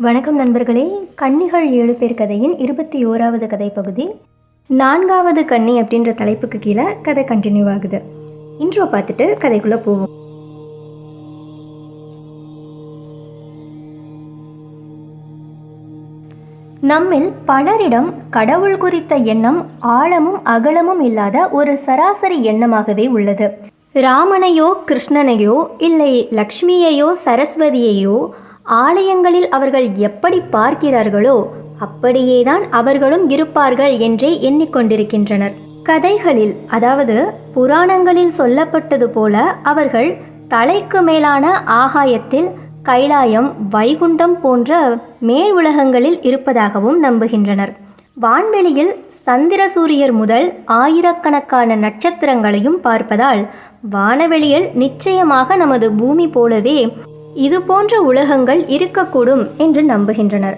வணக்கம் நண்பர்களே. கன்னிகள் ஏழு பேர் கதையின் இருபத்தி ஓராவது கதை பகுதி நான்காவது கன்னி அப்படின்ற தலைப்புக்கு கீழே கதை கண்டினியூ ஆகுது. இன்ட்ரோ பார்த்துட்டு கதைக்குள்ளே போவோம். நம்மில் பலரிடம் கடவுள் குறித்த எண்ணம் ஆழமும் அகலமும் இல்லாத ஒரு சராசரி எண்ணமாகவே உள்ளது. ராமனையோ கிருஷ்ணனையோ இல்லை லக்ஷ்மியையோ சரஸ்வதியையோ ஆலயங்களில் அவர்கள் எப்படி பார்க்கிறார்களோ அப்படியேதான் அவர்களும் இருப்பார்கள் என்றே எண்ணிக்கொண்டிருக்கின்றனர். கதைகளில் அதாவது புராணங்களில் சொல்லப்பட்டது போல அவர்கள் தலைக்கு மேலான ஆகாயத்தில் கைலாயம் வைகுண்டம் போன்ற மேல் உலகங்களில் இருப்பதாகவும் நம்புகின்றனர். வான்வெளியில் சந்திர சூரியர் முதல் ஆயிரக்கணக்கான நட்சத்திரங்களையும் பார்ப்பதால் வானவெளியில் நிச்சயமாக நமது பூமி போலவே இது போன்ற உலகங்கள் இருக்கக்கூடும் என்று நம்புகின்றனர்.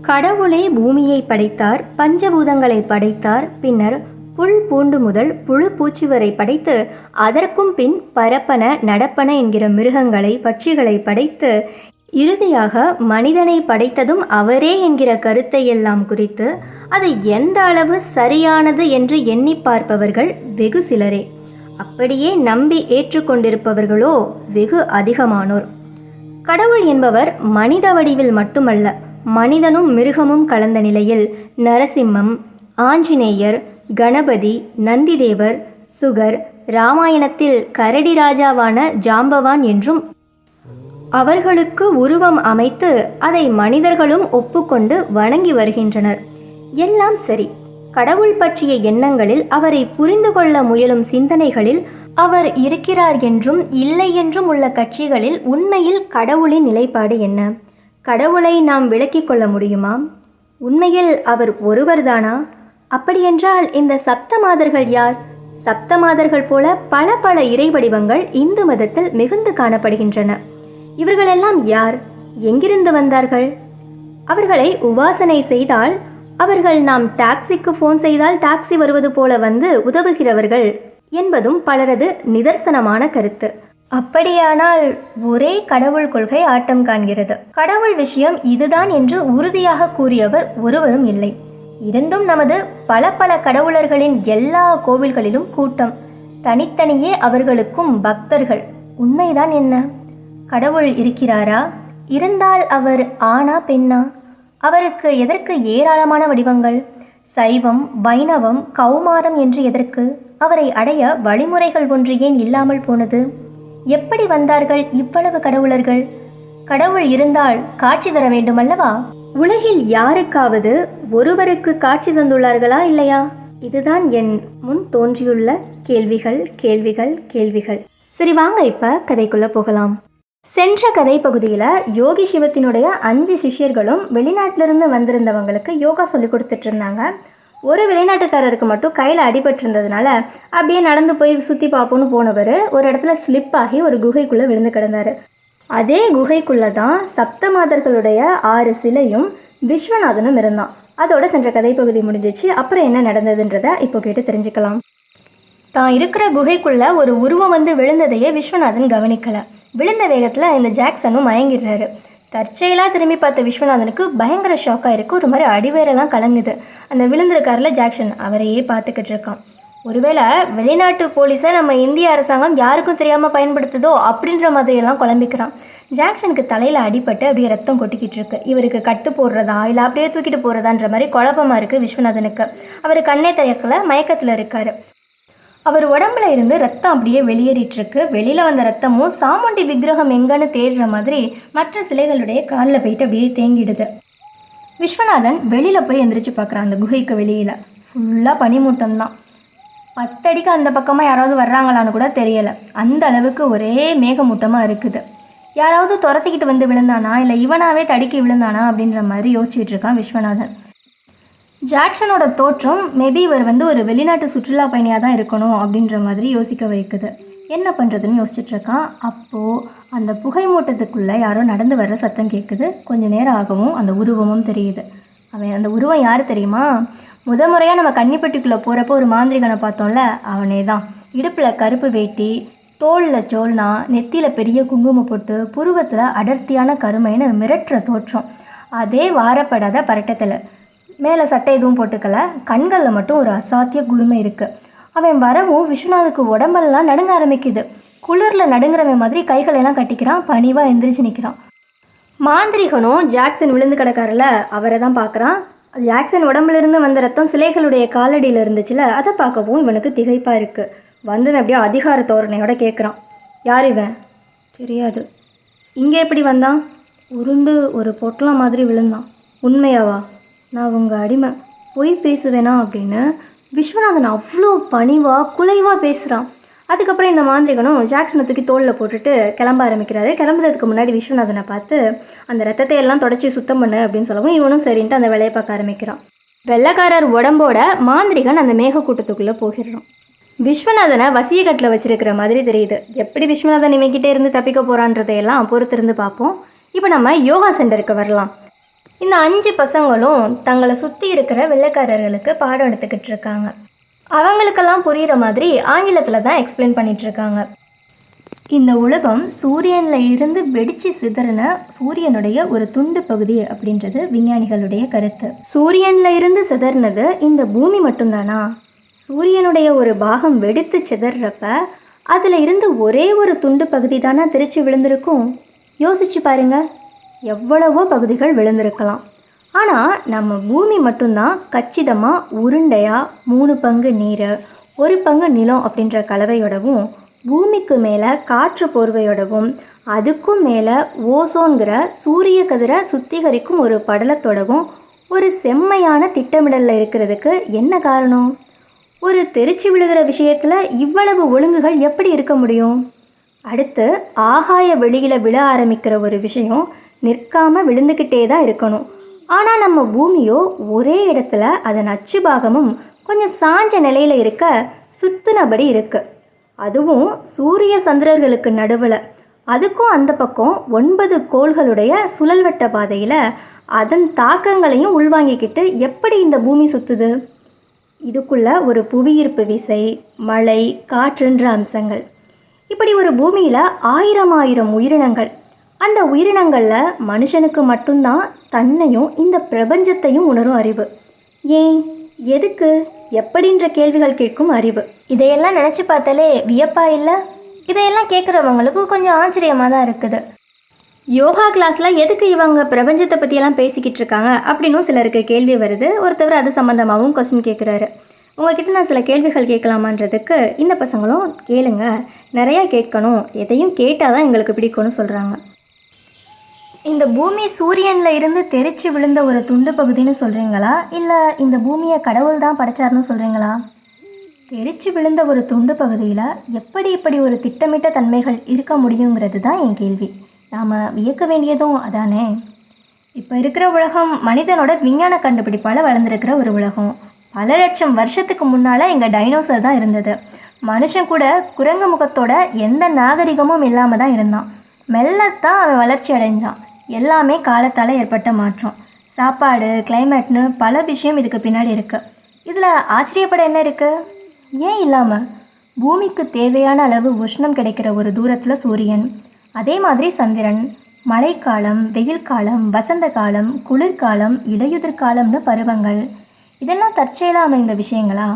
கடவுளே பூமியை படைத்தார் பஞ்சபூதங்களை படைத்தார் பின்னர் புல் பூண்டு முதல் புழு பூச்சி வரை படைத்து அதற்கும் பின் பரப்பன நடப்பன என்கிற மிருகங்களை பட்சிகளை படைத்து இறுதியாக மனிதனை படைத்ததும் அவரே என்கிற கருத்தை எல்லாம் குறித்து அது எந்த அளவு சரியானது என்று எண்ணி பார்ப்பவர்கள் வெகு சிலரே. அப்படியே நம்பி ஏற்றுக்கொண்டிருப்பவர்களோ வெகு அதிகமானோர். கடவுள் என்பவர் மனித வடிவில் மட்டுமல்ல மனிதனும் மிருகமும் கலந்த நிலையில் நரசிம்மம் ஆஞ்சநேயர் கணபதி நந்திதேவர் சுகர் ராமாயணத்தில் கரடி ராஜாவான ஜாம்பவான் என்றும் அவர்களுக்கு உருவம் அமைத்து அதை மனிதர்களும் ஒப்புக்கொண்டு வணங்கி வருகின்றனர். எல்லாம் சரி. கடவுள் பற்றிய எண்ணங்களில் அவரை புரிந்து கொள்ள முயலும் சிந்தனைகளில் அவர் இருக்கிறார் என்றும் இல்லை என்றும் உள்ள கட்சிகளில் உண்மையில் கடவுளின் நிலைப்பாடு என்ன? கடவுளை நாம் விளக்கிக் கொள்ள முடியுமா? உண்மையில் அவர் ஒருவர்தானா? அப்படியென்றால் இந்த சப்த மாதர்கள் யார்? சப்த மாதர்கள் போல பல பல இறை வடிவங்கள் இந்து மதத்தில் மிகுந்து காணப்படுகின்றன. இவர்களெல்லாம் யார்? எங்கிருந்து வந்தார்கள்? அவர்களை உபாசனை செய்தால் அவர்கள் நாம் டாக்ஸிக்கு ஃபோன் செய்தால் டாக்ஸி வருவது போல வந்து உதவுகிறவர்கள் என்பதும் பலரது நிதர்சனமான கருத்து. அப்படியானால் ஒரே கடவுள் கொள்கை ஆட்டம் காண்கிறது. கடவுள் விஷயம் இதுதான் என்று உறுதியாக கூறியவர் ஒருவரும் இல்லை. இருந்தும் நமது பல பல கடவுளர்களின் எல்லா கோவில்களிலும் கூட்டம். தனித்தனியே அவர்களுக்கும் பக்தர்கள். உண்மைதான் என்ன? கடவுள் இருக்கிறாரா? இருந்தால் அவர் ஆணா பெண்ணா? அவருக்கு எதற்கு ஏராளமான வடிவங்கள்? சைவம் வைணவம் கௌமாரம் என்று எதற்கு? அவரை அடைய வழிமுறைகள் ஒன்று ஏன் இல்லாமல் போனது? எப்படி வந்தார்கள் இவ்வளவு கடவுளர்கள்? கடவுள் இருந்தால் காட்சி தர வேண்டுமல்லவா? உலகில் யாருக்காவது ஒருவருக்கு காட்சி தந்துள்ளார்களா இல்லையா? இதுதான் என் முன் தோன்றியுள்ள கேள்விகள் கேள்விகள் கேள்விகள். சரி வாங்க இப்ப கதைக்குள்ள போகலாம். சென்ற கதை பகுதியில் யோகி சிவத்தினுடைய அஞ்சு சிஷ்யர்களும் வெளிநாட்டிலிருந்து வந்திருந்தவங்களுக்கு யோகா சொல்லி கொடுத்துட்டு இருந்தாங்க. ஒரு வெளிநாட்டுக்காரருக்கு மட்டும் கையில் அடிபட்டிருந்ததுனால அப்படியே நடந்து போய் சுற்றி பார்ப்போன்னு போனவர் ஒரு இடத்துல ஸ்லிப் ஆகி ஒரு குகைக்குள்ளே விழுந்து கிடந்தார். அதே குகைக்குள்ளே தான் சப்த மாதர்களுடைய ஆறு சிலையும் விஸ்வநாதனும் இருந்தான். அதோட சென்ற கதை பகுதி முடிஞ்சிச்சு. அப்புறம் என்ன நடந்ததுன்றதை இப்போ கேட்டு தெரிஞ்சுக்கலாம். தான் இருக்கிற குகைக்குள்ளே ஒரு உருவம் வந்து விழுந்ததையே விஸ்வநாதன் கவனிக்கலை. விழுந்த வேகத்தில் இந்த ஜாக்சனும் மயங்கிடுறாரு. தற்செயலாக திரும்பி பார்த்த விஸ்வநாதனுக்கு பயங்கர ஷாக்காக இருக்குது ஒரு மாதிரி அடிவேரெல்லாம் கலங்குது. அந்த விழுந்திருக்காருல ஜாக்சன் அவரையே பார்த்துக்கிட்டு இருக்கான். ஒருவேளை வெளிநாட்டு போலீஸை நம்ம இந்திய அரசாங்கம் யாருக்கும் தெரியாமல் பயன்படுத்துதோ அப்படின்ற மாதிரியெல்லாம் குழம்பிக்கிறான். ஜாக்சனுக்கு தலையில் அடிபட்டு அப்படியே ரத்தம் கொட்டிக்கிட்டு இருக்கு. இவருக்கு கட்டு போடுறதா இல்லை அப்படியே தூக்கிட்டு போகிறதான்ற மாதிரி குழப்பமாக இருக்குது விஸ்வநாதனுக்கு. அவர் கண்ணே தயக்கில் மயக்கத்தில் இருக்கார். அவர் உடம்புல இருந்து ரத்தம் அப்படியே வெளியேறிட்டுருக்கு. வெளியில் வந்த ரத்தமும் சாமுண்டி விக்கிரகம் எங்கன்னு தேடுற மாதிரி மற்ற சிலைகளுடைய காலில் போயிட்டு அப்படியே தேங்கிடுது. விஸ்வநாதன் வெளியில் போய் எந்திரிச்சு பார்க்குறான் அந்த குகைக்கு வெளியில். ஃபுல்லாக பனிமூட்டம் தான். பத்தடிக்கு அந்த பக்கமாக யாராவது வர்றாங்களான்னு கூட தெரியலை. அந்த அளவுக்கு ஒரே மேகமூட்டமாக இருக்குது. யாராவது துரத்திக்கிட்டு வந்து விழுந்தானா? இல்லை இவனாவே தடுக்கி விழுந்தானா? அப்படின்ற மாதிரி யோசிச்சுட்டு இருக்கான் விஸ்வநாதன். ஜாக்சனோட தோற்றம் மேபி இவர் வந்து ஒரு வெளிநாட்டு சுற்றுலா பயணியாக தான் இருக்கணும் அப்படின்ற மாதிரி யோசிக்க வைக்குது. என்ன பண்ணுறதுன்னு யோசிச்சுட்ருக்கான் அப்போது அந்த புகை மூட்டத்துக்குள்ளே யாரோ நடந்து வர்ற சத்தம் கேட்குது கொஞ்ச நேரம் ஆகவும் அந்த உருவமும் தெரியுது. அவன் அந்த உருவம் யார் தெரியுமா? முத முறையாக நம்ம கன்னிப்பட்டிக்குள்ளே போகிறப்போ ஒரு மாந்திரிகனை பார்த்தோம்ல அவனே தான். இடுப்பில் கருப்பு வேட்டி தோளில் சோல்னா நெத்தியில் பெரிய குங்குமம் போட்டு புருவத்தில் அடர்த்தியான கருமைன்னு மிரட்டுற தோற்றம். அதே வாரப்படாத பரட்டத்தில். மேலே சட்டை எதுவும் போட்டுக்கல. கண்களில் மட்டும் ஒரு அசாத்திய குருமை இருக்குது அவன் வரவும் விஸ்வநாதுக்கு உடம்பெல்லாம் நடுங்க ஆரம்பிக்குது. குளிரில் நடுங்குறவன் மாதிரி கைகளெல்லாம் கட்டிக்கிறான். பணிவாக எந்திரிச்சு நிற்கிறான் மாந்திரிகனும் ஜாக்சன் விழுந்து கிடக்காருல அவரை தான் பார்க்குறான் ஜாக்சன் உடம்புல இருந்து வந்த ரத்தம் சிலைகளுடைய காலடியில் இருந்துச்சுல அதை பார்க்கவும் இவனுக்கு திகைப்பாக இருக்குது வந்தவன் அப்படியே அதிகார தோரணையோட கேட்குறான் யார் இவன்? தெரியாது. இங்கே எப்படி வந்தான்? உருண்டு ஒரு பொட்டலம் மாதிரி விழுந்தான். உண்மையாவா? நான் உங்கள் அடிமை. பொய் பேசுவேனா அப்படின்னு விஸ்வநாதன் அவ்வளோ பணிவாக குலைவாக பேசுகிறான் அதுக்கப்புறம் இந்த மாந்திரிகனும் ஜாக்சனை தூக்கி தோளில் போட்டுட்டு கிளம்ப ஆரம்பிக்கிறாரு. கிளம்புறதுக்கு முன்னாடி விஸ்வநாதனை பார்த்து அந்த ரத்தத்தை எல்லாம் தொடச்சி சுத்தம் பண்ணு அப்படின்னு சொல்லவும் இவனும் சரின்ட்டு அந்த வேலையை பார்க்க ஆரம்பிக்கிறான். வெள்ளைக்காரர் உடம்போட மாந்திரிகன் அந்த மேகக்கூட்டத்துக்குள்ளே போகிறான் விஸ்வநாதனை வசியக்கட்டில் வச்சிருக்கிற மாதிரி தெரியுது. எப்படி விஸ்வநாதன் இவங்கிட்டே இருந்து தப்பிக்க போகிறான்றதையெல்லாம் பொறுத்திருந்து பார்ப்போம். இப்போ நம்ம யோகா சென்டருக்கு வரலாம். இந்த அஞ்சு பசங்களும் தங்களை சுற்றி இருக்கிற வெள்ளைக்காரர்களுக்கு பாடம் எடுத்துக்கிட்டு இருக்காங்க. அவங்களுக்கெல்லாம் புரிகிற மாதிரி ஆங்கிலத்தில் தான் எக்ஸ்பிளைன் பண்ணிட்டு இருக்காங்க. இந்த உலகம் சூரியனில் இருந்து வெடிச்சு சிதறின சூரியனுடைய ஒரு துண்டு பகுதி அப்படின்றது விஞ்ஞானிகளுடைய கருத்து. சூரியனில் இருந்து சிதறினது இந்த பூமி மட்டும்தானா? சூரியனுடைய ஒரு பாகம் வெடித்து சிதறப்ப அதில் இருந்து ஒரே ஒரு துண்டு பகுதி தானே திருச்சி விழுந்திருக்கும்? யோசிச்சு பாருங்கள் எவ்வளவோ பகுதிகள் விழுந்திருக்கலாம். ஆனால் நம்ம பூமி மட்டும்தான் கச்சிதமாக உருண்டையாக மூணு பங்கு நீர் ஒரு பங்கு நிலம் அப்படின்ற கலவையோடவும் பூமிக்கு மேலே காற்று போர்வையோடவும் அதுக்கும் மேலே ஓசோன்கிற சூரிய கதிரை சுத்திகரிக்கும் ஒரு படலத்தோடவும் ஒரு செம்மையான திட்டமிடலில் இருக்கிறதுக்கு என்ன காரணம்? ஒரு தெரிச்சு விழுகிற விஷயத்தில் இவ்வளவு ஒழுங்குகள் எப்படி இருக்க முடியும்? அடுத்து ஆகாய வெளியில் விழ ஆரம்பிக்கிற ஒரு விஷயம் நிற்காமல் விழுந்துக்கிட்டே தான் இருக்கணும். ஆனால் நம்ம பூமியோ ஒரே இடத்துல அதன் அச்சு பாகமும் கொஞ்சம் சாஞ்ச நிலையில் இருக்க சுத்தினபடி இருக்குது அதுவும் சூரிய சந்திரர்களுக்கு நடுவில். அதுக்கும் அந்த பக்கம் ஒன்பது கோள்களுடைய சுழல்வட்ட பாதையில் அதன் தாக்கங்களையும் உள்வாங்கிக்கிட்டு எப்படி இந்த பூமி சுத்துது? இதுக்குள்ள ஒரு புவியீர்ப்பு விசை மழை காற்றுன்ற அம்சங்கள். இப்படி ஒரு பூமியில் ஆயிரம் ஆயிரம் உயிரினங்கள். அந்த உயிரினங்களில் மனுஷனுக்கு மட்டும்தான் தன்னையும் இந்த பிரபஞ்சத்தையும் உணரும் அறிவு. ஏன்? எதுக்கு? எப்படின்ற கேள்விகள் கேட்கும் அறிவு. இதையெல்லாம் நினச்சி பார்த்தாலே வியப்பா இல்லை? இதையெல்லாம் கேட்குறவங்களுக்கு கொஞ்சம் ஆச்சரியமாக தான் இருக்குது. யோகா கிளாஸில் எதுக்கு இவங்க பிரபஞ்சத்தை பற்றியெல்லாம் பேசிக்கிட்டு இருக்காங்க அப்படின்னும் சிலருக்கு கேள்வி வருது. ஒருத்தவர் அது சம்மந்தமாகவும் கொஸ்டின் கேட்குறாரு உங்ககிட்ட நான் சில கேள்விகள் கேட்கலாமான்றதுக்கு இந்த பசங்களும் கேளுங்க. நிறையா கேட்கணும். எதையும் கேட்டால் தான் எங்களுக்கு பிடிக்கும்னு சொல்கிறாங்க இந்த பூமி சூரியனில் இருந்து தெரிச்சு விழுந்த ஒரு துண்டு பகுதின்னு சொல்கிறீங்களா இல்லை இந்த பூமியை கடவுள் தான் படைச்சாருன்னு சொல்கிறீங்களா தெரிச்சு விழுந்த ஒரு துண்டு பகுதியில் எப்படி இப்படி ஒரு திட்டமிட்ட தன்மைகள் இருக்க முடியுங்கிறது தான் என் கேள்வி. நாம் வியக்க வேண்டியதும் அதானே? இப்போ இருக்கிற உலகம் மனிதனோட விஞ்ஞான கண்டுபிடிப்பால் வளர்ந்துருக்கிற ஒரு உலகம். பல லட்சம் வருஷத்துக்கு முன்னால் எங்கள் டைனோசர் தான் இருந்தது. மனுஷன் கூட குரங்கு முகத்தோட எந்த நாகரிகமும் இல்லாமல் தான் இருந்தான். மெல்லத்தான் அவன் வளர்ச்சி அடைஞ்சான். எல்லாமே காலத்தால் ஏற்பட்ட மாற்றம். சாப்பாடு கிளைமேட்னு பல விஷயம் இதுக்கு பின்னாடி இருக்குது இதில் ஆச்சரியப்பட என்ன இருக்குது ஏன் இல்லாமல் பூமிக்கு தேவையான அளவு உஷ்ணம் கிடைக்கிற ஒரு தூரத்தில் சூரியன் அதே மாதிரி சந்திரன் மழைக்காலம் வெயில் காலம் வசந்த காலம் குளிர்காலம் இலையுதிர் காலம்னு பருவங்கள். இதெல்லாம் தற்செயலாக அமைந்த விஷயங்களா?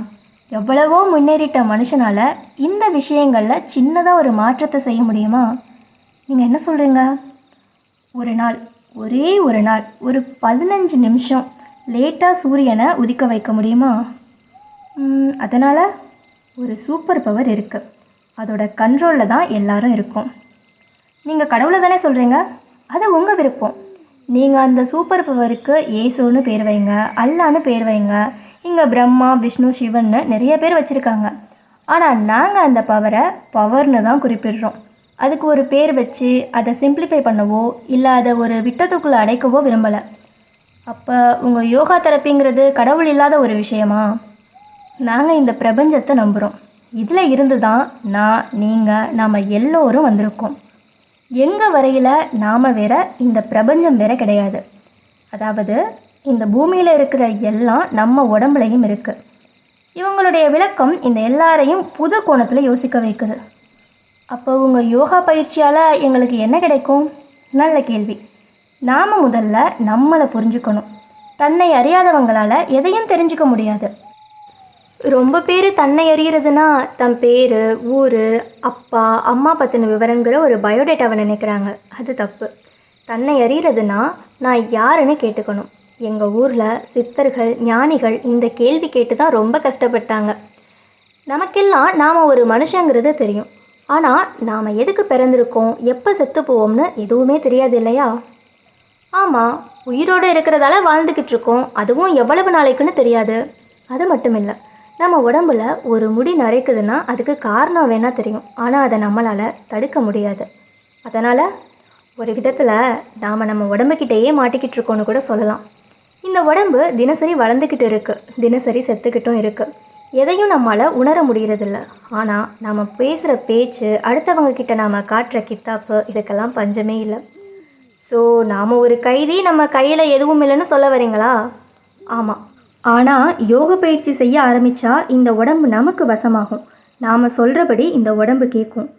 எவ்வளவோ முன்னேறிட்ட மனுஷனால் இந்த விஷயங்களில் சின்னதாக ஒரு மாற்றத்தை செய்ய முடியுமா? நீங்கள் என்ன சொல்கிறீங்க ஒரு நாள் ஒரே ஒரு நாள் ஒரு பதினஞ்சு நிமிஷம் லேட்டாக சூரியனை உதிக்க வைக்க முடியுமா? அதனால் ஒரு சூப்பர் பவர் இருக்குது அதோட கண்ட்ரோலில் தான் எல்லாரும் இருக்கும். நீங்கள் கடவுளை தானே சொல்கிறீங்க அது உங்கள் விருப்பம். நீங்கள் அந்த சூப்பர் பவருக்கு ஏசுன்னு பேர் வைங்க அல்லான்னு பேர் வைங்க. இங்கே பிரம்மா விஷ்ணு சிவன்னு நிறைய பேர் வச்சுருக்காங்க. ஆனால் நாங்கள் அந்த பவரை பவர்னு தான் குறிப்பிடுறோம். அதுக்கு ஒரு பேர் வச்சு அதை சிம்பிளிஃபை பண்ணவோ இல்லை அதை ஒரு விட்டத்துக்குள்ளே அடைக்கவோ விரும்பலை. அப்போ உங்கள் யோகா தெரப்பிங்கிறது கடவுள் இல்லாத ஒரு விஷயமா? நாங்கள் இந்த பிரபஞ்சத்தை நம்புகிறோம் இதில் இருந்து தான் நான் நீங்கள் நாம் எல்லோரும் வந்திருக்கோம். எங்கள் வரையில் நாம் வேற இந்த பிரபஞ்சம் வேற கிடையாது. அதாவது இந்த பூமியில் இருக்கிற எல்லாம் நம்ம உடம்புலையும் இருக்குது இவங்களுடைய விளக்கம் இந்த எல்லாரையும் புது கோணத்தில் யோசிக்க வைக்குது. அப்போ உங்கள் யோகா பயிற்சியால் எங்களுக்கு என்ன கிடைக்கும்? நல்ல கேள்வி. நாம் முதல்ல நம்மளை புரிஞ்சுக்கணும். தன்னை அறியாதவங்களால் எதையும் தெரிஞ்சுக்க முடியாது. ரொம்ப பேர் தன்னை அறியறதுனா தன் பேர் ஊர் அப்பா அம்மா பற்றின விவரங்கிற ஒரு பயோடேட்டாவை நினைக்கிறாங்க. அது தப்பு. தன்னை அறியறதுனா நான் யாருன்னு கேட்டுக்கணும். எங்கள் ஊரில் சித்தர்கள் ஞானிகள் இந்த கேள்வி கேட்டு தான் ரொம்ப கஷ்டப்பட்டாங்க. நமக்கெல்லாம் நாம் ஒரு மனுஷங்கிறது தெரியும். ஆனால் நாம் எதுக்கு பிறந்திருக்கோம்? எப்போ செத்து போவோம்னு எதுவுமே தெரியாது இல்லையா ஆமாம் உயிரோடு இருக்கிறதால வாழ்ந்துக்கிட்டு இருக்கோம் அதுவும் எவ்வளவு நாளைக்குன்னு தெரியாது. அது மட்டும் இல்லை நம்ம உடம்புல ஒரு முடி நரைக்குதுன்னா அதுக்கு காரணம் வேணால் தெரியும். ஆனால் அதை நம்மளால் தடுக்க முடியாது. அதனால் ஒரு விதத்தில் நாம் நம்ம உடம்புக்கிட்டேயே மாட்டிக்கிட்டு இருக்கோன்னு கூட சொல்லலாம். இந்த உடம்பு தினசரி வளர்ந்துக்கிட்டு இருக்குது தினசரி செத்துக்கிட்டும் இருக்குது எதையும் நம்மளால் உணர முடிகிறதில்ல ஆனால் நாம் பேசுகிற பேச்சு அடுத்தவங்க கிட்ட நாம் காட்டுற கித்தாப்பு இதுக்கெல்லாம் பஞ்சமே இல்லை. ஸோ நாம் ஒரு கைதி நம்ம கையில் எதுவும் இல்லைன்னு சொல்ல வரீங்களா? ஆமாம் ஆனால் யோக பயிற்சி செய்ய ஆரம்பித்தா இந்த உடம்பு நமக்கு வசமாகும். நாம் சொல்கிறபடி இந்த உடம்பு கேட்கும்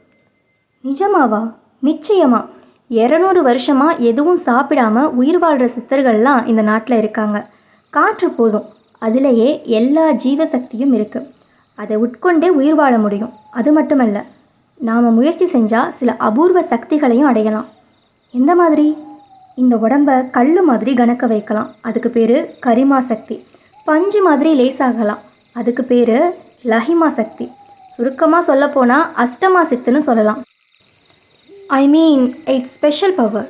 நிஜமாவா? நிச்சயமா. இரநூறு வருஷமாக எதுவும் சாப்பிடாம உயிர் வாழ்கிற சித்தர்கள்லாம் இந்த நாட்டில் இருக்காங்க. காற்று போதும். அதிலேயே எல்லா ஜீவசக்தியும் இருக்குது அதை உட்கொண்டே உயிர் வாழ முடியும். அது மட்டுமல்ல நாம் முயற்சி செஞ்சால் சில அபூர்வ சக்திகளையும் அடையலாம். எந்த மாதிரி? இந்த உடம்ப கல் மாதிரி கணக்க வைக்கலாம். அதுக்கு பேர் கரிமா சக்தி. பஞ்சு மாதிரி லேசாகலாம். அதுக்கு பேர் லஹிமா சக்தி. சுருக்கமாக சொல்லப்போனால் அஷ்டமா சித்துன்னு சொல்லலாம். I mean it's special power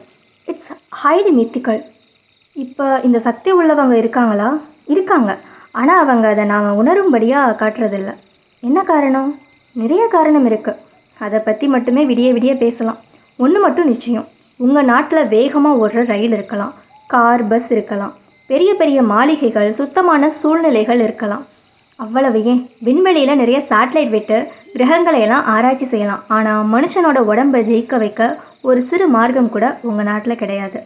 it's highly mythical இப்போ இந்த சக்தி உள்ளவங்க இருக்காங்களா? இருக்காங்க. ஆனால் அவங்க அதை நாம் உணரும்படியாக காட்டுறதில்ல. என்ன காரணம்? நிறைய காரணம் இருக்குது அதை பற்றி மட்டுமே விடிய விடிய பேசலாம். ஒன்று மட்டும் நிச்சயம். உங்கள் நாட்டில் வேகமாக ஓடுற ரயில் இருக்கலாம். கார் பஸ் இருக்கலாம். பெரிய பெரிய மாளிகைகள் சுத்தமான சூழ்நிலைகள் இருக்கலாம். அவ்வளவு ஏன்? விண்வெளியில் நிறைய சேட்டலைட் விட்டு கிரகங்களை எல்லாம் ஆராய்ச்சி செய்யலாம். ஆனால் மனுஷனோட உடம்பை ஜெயிக்க வைக்க ஒரு சிறு மார்க்கம் கூட உங்கள் நாட்டில் கிடையாது.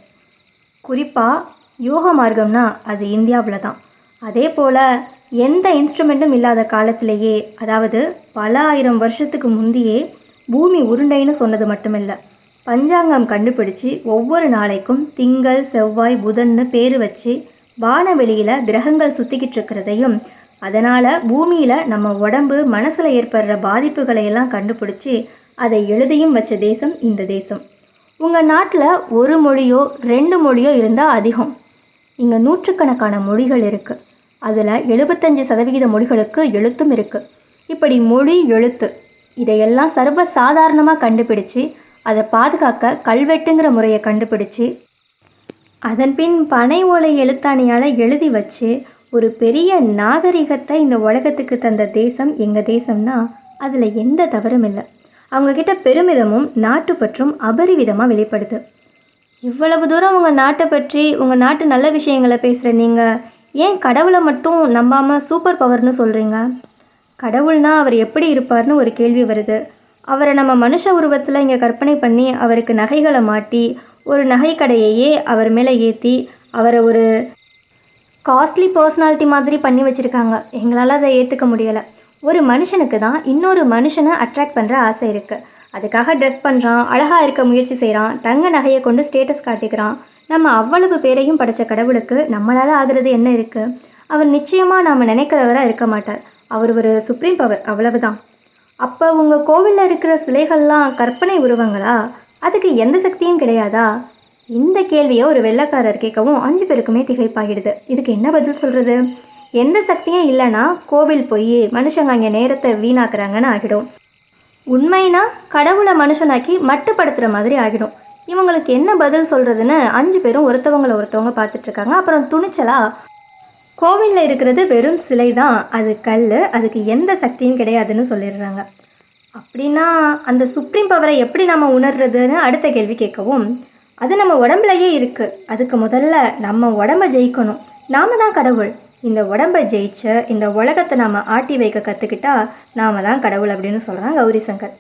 குறிப்பாக யோக மார்க்கம்னா அது இந்தியாவில் தான் அதே போல் எந்த இன்ஸ்ட்ருமெண்ட்டும் இல்லாத காலத்திலேயே அதாவது பல ஆயிரம் வருஷத்துக்கு முந்தையே பூமி உருண்டைன்னு சொன்னது மட்டுமில்லை. பஞ்சாங்கம் கண்டுபிடிச்சு ஒவ்வொரு நாளைக்கும் திங்கள் செவ்வாய் புதன்னு பேர் வச்சு வானவெளியில் கிரகங்கள் சுற்றிக்கிட்டு இருக்கிறதையும் அதனால் பூமியில் நம்ம உடம்பு மனசில் ஏற்படுற பாதிப்புகளை எல்லாம் கண்டுபிடிச்சி அதை எழுதியும் வச்ச தேசம் இந்த தேசம். உங்கள் நாட்டில் ஒரு மொழியோ ரெண்டு மொழியோ இருந்தால் அதிகம். இங்கே நூற்றுக்கணக்கான மொழிகள் இருக்குது அதில் எழுபத்தஞ்சு சதவிகித மொழிகளுக்கு எழுத்தும் இருக்குது இப்படி மொழி எழுத்து இதையெல்லாம் சர்வ சாதாரணமாக கண்டுபிடிச்சு அதை பாதுகாக்க கல்வெட்டுங்கிற முறையை கண்டுபிடிச்சு அதன் பின் பனை ஓலை எழுத்தாணியால் எழுதி வச்சு ஒரு பெரிய நாகரிகத்தை இந்த உலகத்துக்கு தந்த தேசம் எங்கள் தேசம்னா அதில் எந்த தவறும் இல்லை. அவங்கக்கிட்ட பெருமிதமும் நாட்டுப்பற்றும் அபரிவிதமாக வெளிப்படுது. இவ்வளவு தூரம் உங்கள் நாட்டை பற்றி உங்கள் நாட்டு நல்ல விஷயங்களை பேசுகிற நீங்கள் ஏன் கடவுளை மட்டும் நம்பாமல் சூப்பர் பவர்னு சொல்கிறீங்க கடவுள்னா அவர் எப்படி இருப்பார்னு ஒரு கேள்வி வருது. அவரை நம்ம மனுஷ உருவத்தில் இங்கே கற்பனை பண்ணி அவருக்கு நகைகளை மாட்டி ஒரு நகை கடையையே அவர் மேலே ஏற்றி அவரை ஒரு காஸ்ட்லி பர்சனாலிட்டி மாதிரி பண்ணி வச்சுருக்காங்க. எங்களால் அதை ஏற்றுக்க முடியலை. ஒரு மனுஷனுக்கு தான் இன்னொரு மனுஷனை அட்ராக்ட் பண்ணுற ஆசை இருக்குது அதுக்காக ட்ரெஸ் பண்ணுறான் அழகாக இருக்க முயற்சி செய்கிறான் தங்க நகையை கொண்டு ஸ்டேட்டஸ் காட்டிக்கிறான். நம்ம அவ்வளவு பேரையும் படைச்ச கடவுளுக்கு நம்மளால் ஆகிறது என்ன இருக்குது அவர் நிச்சயமாக நாம் நினைக்கிறவராக இருக்க மாட்டார். அவர் ஒரு சுப்ரீம் பவர் அவ்வளவுதான். அப்போ உங்கள் கோவிலில் இருக்கிற சிலைகள்லாம் கற்பனை உருவங்களா? அதுக்கு எந்த சக்தியும் கிடையாதா? இந்த கேள்வியை ஒரு வெள்ளைக்காரர் கேட்கவும் அஞ்சு பேருக்குமே திகைப்பாகிடுது. இதுக்கு என்ன பதில் சொல்கிறது எந்த சக்தியும் இல்லைன்னா கோவில் போய் மனுஷங்க அங்கே நேரத்தை வீணாக்குறாங்கன்னு ஆகிடும். உண்மைனா கடவுளை மனுஷனாக்கி மட்டுப்படுத்துகிற மாதிரி ஆகிடும். இவங்களுக்கு என்ன பதில் சொல்கிறதுன்னு அஞ்சு பேரும் ஒருத்தவங்களை ஒருத்தவங்க பார்த்துட்ருக்காங்க. அப்புறம் துணிச்சலா கோவிலில் இருக்கிறது வெறும் சிலை தான் அது கல் அதுக்கு எந்த சக்தியும் கிடையாதுன்னு சொல்லிடுறாங்க. அப்படின்னா அந்த சுப்ரீம் பவரை எப்படி நம்ம உணர்றதுன்னு அடுத்த கேள்வி கேட்கவும் அது நம்ம உடம்புலயே இருக்குது அதுக்கு முதல்ல நம்ம உடம்ப ஜெயிக்கணும். நாம தான் கடவுள். இந்த உடம்பை ஜெயிச்சு இந்த உலகத்தை நாம் ஆட்டி வைக்க கற்றுக்கிட்டா நாம தான் கடவுள் அப்படின்னு சொல்கிறாங்க கௌரி சங்கர்.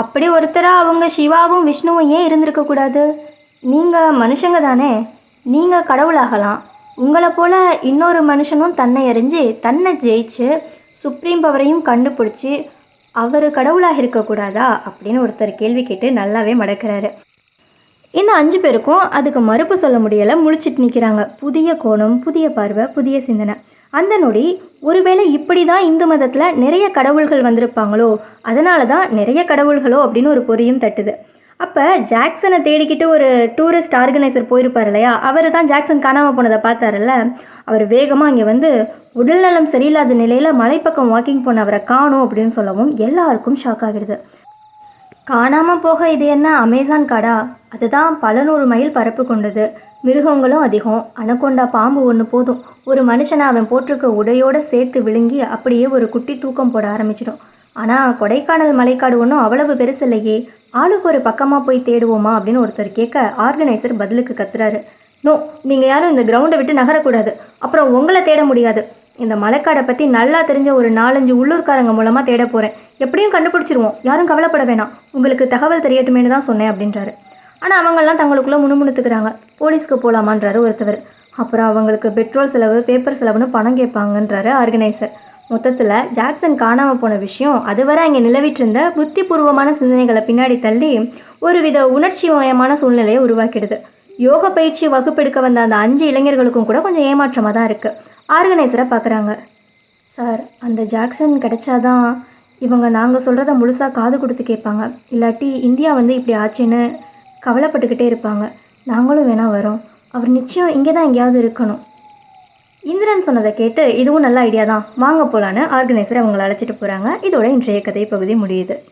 அப்படி ஒருத்தராக அவங்க சிவாவும் விஷ்ணுவும் ஏன் இருந்திருக்கக்கூடாது நீங்கள் மனுஷங்க தானே. நீங்கள் கடவுளாகலாம். உங்களை போல் இன்னொரு மனுஷனும் தன்னை எரிஞ்சு தன்னை ஜெயிச்சு சுப்ரீம் பவரையும் கண்டுபிடிச்சி அவர் கடவுளாக இருக்கக்கூடாதா அப்படின்னு ஒருத்தர் கேள்வி கேட்டு நல்லாவே மடக்கிறாரு. இந்த அஞ்சு பேருக்கும் அதுக்கு மறுப்பு சொல்ல முடியலை. முழிச்சிட்டு நிற்கிறாங்க புதிய கோணம் புதிய பார்வை புதிய சிந்தனை. அந்த நொடி ஒருவேளை இப்படி தான் இந்து மதத்தில் நிறைய கடவுள்கள் வந்திருப்பாங்களோ அதனால தான் நிறைய கடவுள்களோ அப்படின்னு ஒரு பொரியும் தட்டுது. அப்போ ஜாக்சனை தேடிக்கிட்டு ஒரு டூரிஸ்ட் ஆர்கனைசர் போயிருப்பார் இல்லையா? அவர் தான் ஜாக்சன் காணாமல் போனதை பார்த்தாருல்ல? அவர் வேகமாக இங்கே வந்து உடல்நலம் சரியில்லாத நிலையில் மலைப்பக்கம் வாக்கிங் போன அவரை காணும் அப்படின்னு சொல்லவும் எல்லாருக்கும் ஷாக் ஆகிடுது. காணாமல் போக இது என்ன அமேசான் காடா? அதுதான் பல நூறு மைல் பரப்பு கொண்டது. மிருகங்களும் அதிகம். அனக்கொண்டா பாம்பு ஒன்று போதும். ஒரு மனுஷனை அவன் போட்டிருக்க உடையோடு சேர்த்து விழுங்கி அப்படியே ஒரு குட்டி தூக்கம் போட ஆரம்பிச்சிடும். ஆனால் கொடைக்கானல் மலைக்காடு ஒன்றும் அவ்வளவு பெருசில்லையே. ஆளுக்கு ஒரு பக்கமாக போய் தேடுவோமா அப்படின்னு ஒருத்தர் கேட்க ஆர்கனைசர் பதிலுக்கு கத்துறாரு. நோ நீங்கள் யாரும் இந்த கிரவுண்டை விட்டு நகரக்கூடாது. அப்புறம் உங்களை தேட முடியாது. இந்த மலைக்காடை பற்றி நல்லா தெரிஞ்ச ஒரு நாலஞ்சு உள்ளூர்காரங்க மூலமாக தேட போகிறேன் எப்படியும் கண்டுபிடிச்சிருவோம். யாரும் கவலைப்பட வேணாம். உங்களுக்கு தகவல் தெரியட்டுமேனு தான் சொன்னேன் அப்படின்றாரு. ஆனால் அவங்கெல்லாம் தங்களுக்குள்ளே முணுமுணுத்துக்கிறாங்க. போலீஸ்க்கு போகலாமான்றாரு ஒருத்தவர். அப்புறம் அவங்களுக்கு பெட்ரோல் செலவு பேப்பர் செலவுன்னு பணம் கேட்பாங்கன்றாரு ஆர்கனைசர். மொத்தத்தில் ஜாக்சன் காணாமல் போன விஷயம் அதுவரை அங்கே நிலவிட்டு இருந்த புத்திபூர்வமான சிந்தனைகளை பின்னாடி தள்ளி ஒருவித உணர்ச்சி மயமான சூழ்நிலையை உருவாக்கிடுது. யோக பயிற்சி வகுப்பெடுக்க வந்த அந்த அஞ்சு இளைஞர்களுக்கும் கூட கொஞ்சம் ஏமாற்றமாக தான் இருக்குது ஆர்கனைசரை பார்க்குறாங்க சார் அந்த ஜாக்சன் கிடைச்சாதான் இவங்க நாங்கள் சொல்கிறத முழுசாக காது கொடுத்து கேட்பாங்க. இல்லாட்டி இந்தியா வந்து இப்படி ஆச்சுன்னு கவலைப்பட்டுக்கிட்டே இருப்பாங்க. நாங்களும் வேணா வரோம். அவர் நிச்சயம் இங்கே தான் எங்கேயாவது இருக்கணும். இந்திரன் சொன்னதை கேட்டு இதுவும் நல்ல ஐடியா தான். வாங்க போகலான்னு ஆர்கனைசர் அவங்களை அழைச்சிட்டு போகிறாங்க இதோட இன்றைய கதை பகுதி முடியுது.